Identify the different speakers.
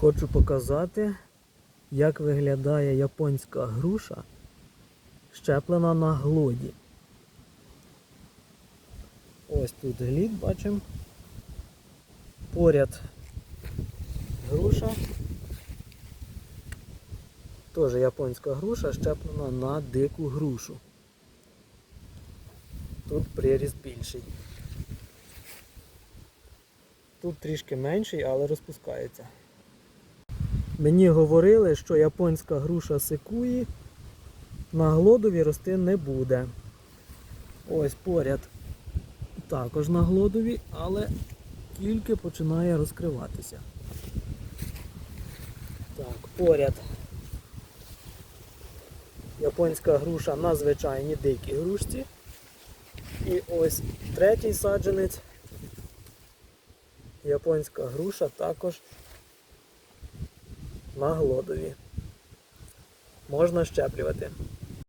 Speaker 1: Хочу показати, як виглядає японська груша, щеплена на глоді. Ось тут глід бачимо. Поряд груша. Теж японська груша щеплена на дику грушу. Тут приріст більший. Тут трішки менший, але розпускається. Мені говорили, що японська груша секуї на глодові рости не буде. Ось поряд також на глодові, але тільки починає розкриватися. Так, поряд японська груша на звичайній дикій грушці. І ось третій саджанець. Японська груша також на глодові. Можна щеплювати.